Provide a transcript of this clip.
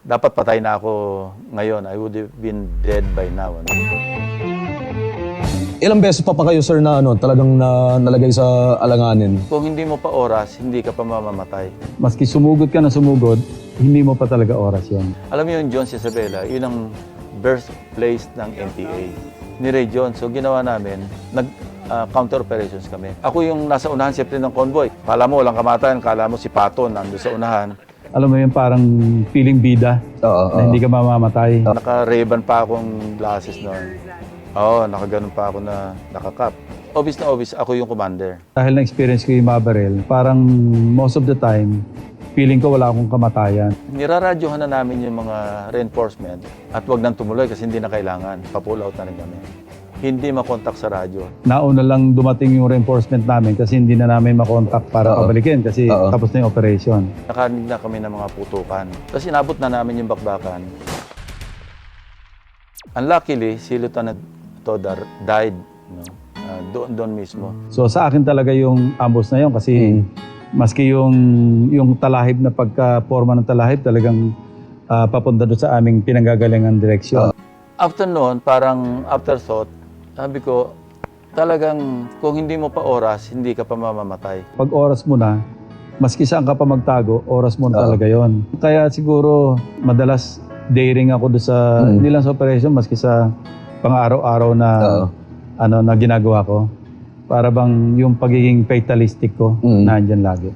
dapat patay na ako ngayon. I would have been dead by now. Ano? Ilang beses pa pa kayo, sir, na ano, talagang na, nalagay sa alanganin? Kung hindi mo pa oras, hindi ka pa mamamatay. Maski sumugod ka na sumugod, hindi mo pa talaga oras yon. Alam mo yung John Isabela, yun ang birthplace ng NTA. Ni Ray John. So ginawa namin, nag ah, counter operations kami. Ako yung nasa unahan siyempre ng convoy. Kala mo walang kamatayan, kala mo si Pato nando sa unahan. Alam mo yun, parang feeling bida Oo, na hindi ka mamamatay. Naka-Ray-Ban pa akong glasses noon. Oo, nakaganon pa ako na nakakap. Obvious na obvious, ako yung commander. Dahil na-experience ko yung mga baril, parang most of the time, feeling ko wala akong kamatayan. Niraradyohan na namin yung mga reinforcement at wag nang tumuloy kasi hindi na kailangan. Pa-pull out na rin kami. Hindi makontak sa radyo. Nauna lang dumating yung reinforcement namin kasi hindi na namin makontak para Oo. pabalikin kasi Oo. tapos na yung operation. Nakarinig na kami ng mga putukan. Tapos inabot na namin yung bakbakan. Unluckily, si Lieutenant Todar died. No? Ah, doon, doon mismo. So sa akin talaga yung ambos na yun kasi maski yung yung talahib na pagka-forma ng talahib talagang ah, papunta doon sa aming pinanggagalingan direksyon. After noon, parang afterthought, sabi ko, talagang kung hindi mo pa oras, hindi ka pa mamamatay. Pag oras mo na, maski saan ka pa magtago, oras mo na Oo. talaga yon. Kaya siguro madalas daring ako doon sa, Mm. hindi lang sa operation, maski sa pang-araw-araw na, Oo. ano, na ginagawa ko. Para bang yung pagiging fatalistic ko, Mm. nandyan lagi.